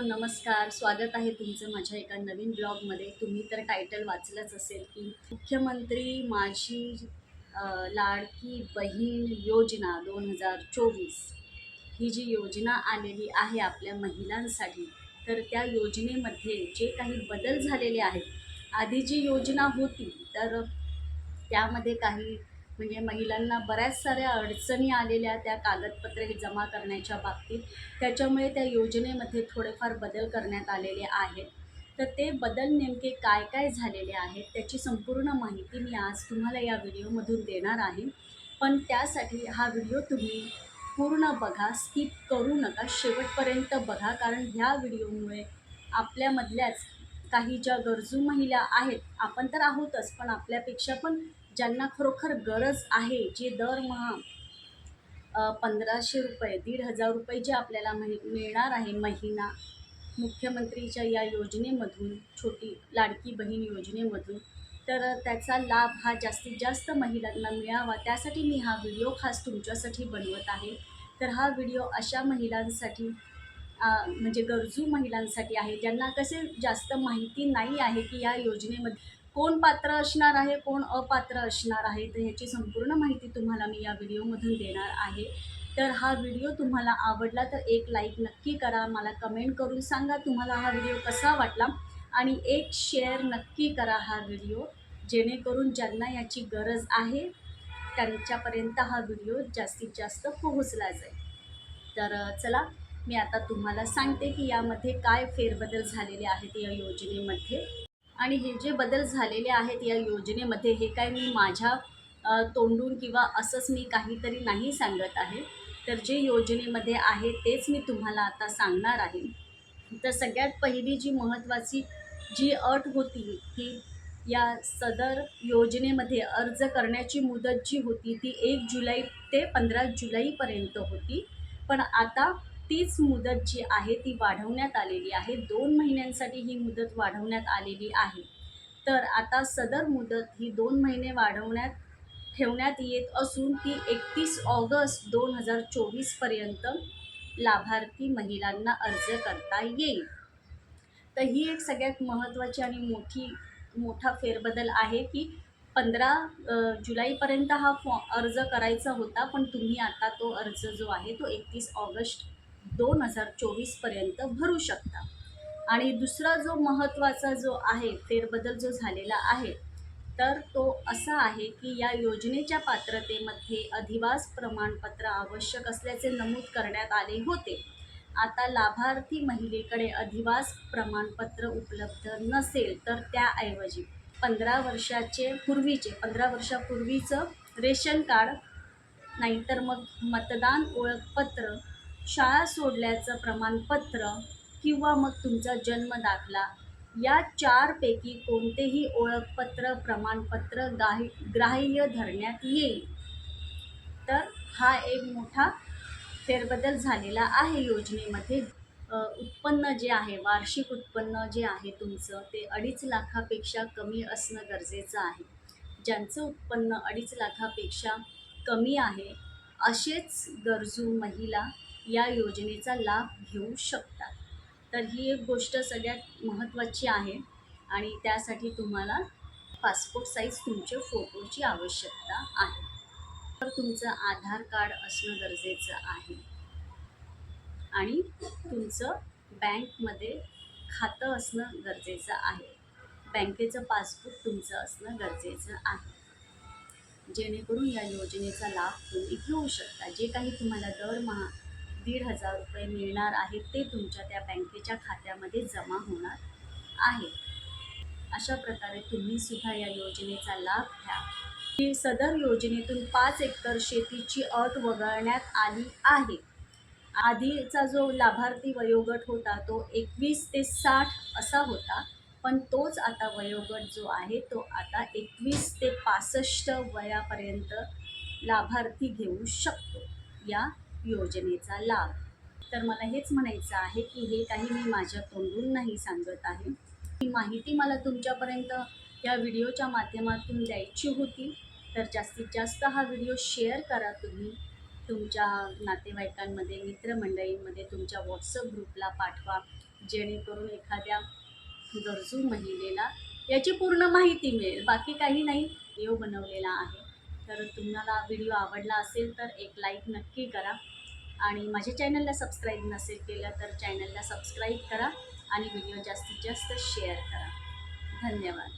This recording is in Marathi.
नमस्कार स्वागत आहे तुमचं माझ्या एका नवीन ब्लॉगमध्ये. तुम्ही तर टायटल वाचलंच असेल की मुख्यमंत्री माझी लाडकी बहीण योजना दोन हजार चोवीस. ही जी योजना आलेली आहे आपल्या महिलांसाठी तर त्या योजनेमध्ये जे काही बदल झालेले आहेत आधी जी योजना होती तर त्यामध्ये काही म्हणजे महिलांना बऱ्याच साऱ्या अडचणी आलेल्या त्या कागदपत्रे जमा करण्याच्या बाबतीत. त्याच्यामुळे त्या योजनेमध्ये थोडेफार बदल करण्यात आलेले आहेत. तर ते बदल नेमके काय काय झालेले आहेत त्याची संपूर्ण माहिती मी आज तुम्हाला या व्हिडिओमधून देणार आहे. पण त्यासाठी हा व्हिडिओ तुम्ही पूर्ण बघा स्किप करू नका शेवटपर्यंत बघा कारण ह्या व्हिडिओमुळे आपल्यामधल्याच काही ज्या गरजू महिला आहेत आपण तर आहोतच पण आपल्यापेक्षा पण ज्यांना खरोखर गरज आहे जे दरमहा पंधराशे रुपये दीड हजार रुपये जे आपल्याला महि मिळणार आहे महिना मुख्यमंत्रीच्या या योजनेमधून छोटी लाडकी बहीण योजनेमधून तर त्याचा लाभ हा जास्तीत जास्त महिलांना मिळावा. त्यासाठी मी हा व्हिडिओ खास तुमच्यासाठी बनवत आहे. तर हा व्हिडिओ अशा महिलांसाठी म्हणजे गरजू महिलांसाठी आहे ज्यांना कसे जास्त माहिती नाही आहे की या योजनेमध्ये कोण पात्र असणार आहे कोण अपात्र असणार आहे तर ह्याची संपूर्ण माहिती तुम्हाला मी या व्हिडिओमधून देणार आहे. तर हा व्हिडिओ तुम्हाला आवडला तर एक लाईक नक्की करा मला कमेंट करून सांगा तुम्हाला हा व्हिडिओ कसा वाटला आणि एक शेअर नक्की करा हा व्हिडिओ जेणेकरून ज्यांना याची गरज आहे त्यांच्यापर्यंत हा व्हिडिओ जास्तीत जास्त पोहोचला जाईल. तर चला मी आता तुम्हाला सांगते की यामध्ये काय फेरबदल झालेले आहेत या योजनेमध्ये. आणि हे जे बदल झालेले आहेत या योजनेमध्ये हे काय मी माझ्या तोंडून किंवा असंच मी काहीतरी नाही सांगत आहे. तर जे योजनेमध्ये आहे तेच मी तुम्हाला आता सांगणार आहे. तर सगळ्यात पहिली जी महत्त्वाची जी अट होती ती या सदर योजनेमध्ये अर्ज करण्याची मुदत जी होती ती एक जुलै ते पंधरा जुलैपर्यंत होती. पण आता तीच मुदत जी आहे ती वाढवण्यात आलेली आहे. दोन महिन्यांसाठी ही मुदत वाढवण्यात आलेली आहे. तर आता सदर मुदत ही दोन महिने वाढवण्यात ठेवण्यात येत असून ती एकतीस ऑगस्ट दोन हजार चोवीसपर्यंत लाभार्थी महिलांना अर्ज करता येईल. तर ही एक सगळ्यात महत्त्वाची आणि मोठी मोठा फेरबदल आहे की पंधरा जुलैपर्यंत हा फॉ अर्ज करायचा होता पण तुम्ही आता तो अर्ज जो आहे तो एकतीस ऑगस्ट दोन हजार चोवीसपर्यंत भरू शकता. आणि दुसरा जो महत्त्वाचा जो आहे फेरबदल जो झालेला आहे तर तो असा आहे की या योजनेच्या पात्रतेमध्ये अधिवास प्रमाणपत्र आवश्यक असल्याचे नमूद करण्यात आले होते. आता लाभार्थी महिलेकडे अधिवास प्रमाणपत्र उपलब्ध नसेल तर त्याऐवजी पंधरा वर्षाचे पूर्वीचे पंधरा वर्षापूर्वीचं रेशन कार्ड नाहीतर मग मतदान ओळखपत्र शाळा सोडल्याचं प्रमाणपत्र किंवा मग तुमचा जन्म दाखला या चारपैकी कोणतेही ओळखपत्र प्रमाणपत्र गाही ग्राह्य धरण्यात येईल. तर हा एक मोठा फेरबदल झालेला आहे योजनेमध्ये. उत्पन्न जे आहे वार्षिक उत्पन्न जे आहे तुमचं ते अडीच लाखापेक्षा कमी असणं गरजेचं आहे. ज्यांचं उत्पन्न अडीच लाखापेक्षा कमी आहे असेच गरजू महिला या योजनेचा लाभ घेऊ शकतात. तर ही एक गोष्ट सगळ्यात महत्त्वाची आहे आणि त्यासाठी तुम्हाला पासपोर्ट साईज तुमच्या फोटोची आवश्यकता आहे. तर तुमचं आधार कार्ड असणं गरजेचं आहे. आणि तुमचं बँकमध्ये खातं असणं गरजेचं आहे. बँकेचं पासबुक तुमचं असणं गरजेचं आहे. जेणेकरून या योजनेचा लाभ तुम्ही घेऊ शकता. जे काही तुम्हाला दरमहा दीड हजार रुपये मिळणार आहेत ते तुमच्या त्या बँकेच्या खात्यामध्ये जमा होणार आहे. अशा प्रकारे तुम्ही सुद्धा या योजनेचा लाभ घ्या. ही सदर योजनेतून पाच एकर शेतीची अट वगळण्यात आली आहे. आधीचा जो लाभार्थी वयोगट होता तो एकवीस ते साठ असा होता पण तोच आता वयोगट जो आहे तो आता एकवीस ते पासष्ट वयापर्यंत लाभार्थी घेऊ शकतो. या योजनेचा लाभ. तर मला हेच म्हणायचं आहे की हे काही मी माझ्या तोंडून नाही सांगत आहे. ही माहिती मला तुमच्यापर्यंत या व्हिडिओच्या माध्यमातून द्यायची होती. तर जास्तीत जास्त हा व्हिडिओ शेअर करा तुम्ही. तुमच्या नातेवाईकांमध्ये मित्रमंडळींमध्ये तुमच्या व्हॉट्सअप ग्रुपला पाठवा. जेणेकरून एखाद्या गरजू महिलेला याची पूर्ण माहिती मिळेल. बाकी काही नाही व्हिडिओ बनवलेला आहे. तर तुम्हाला व्हिडिओ आवडला असेल तर एक लाईक नक्की करा. आणि माझ्या चॅनलला सबस्क्राईब नसेल केलं तर चॅनलला सबस्क्राईब करा आणि व्हिडिओ जास्तीत जास्त शेअर करा. धन्यवाद.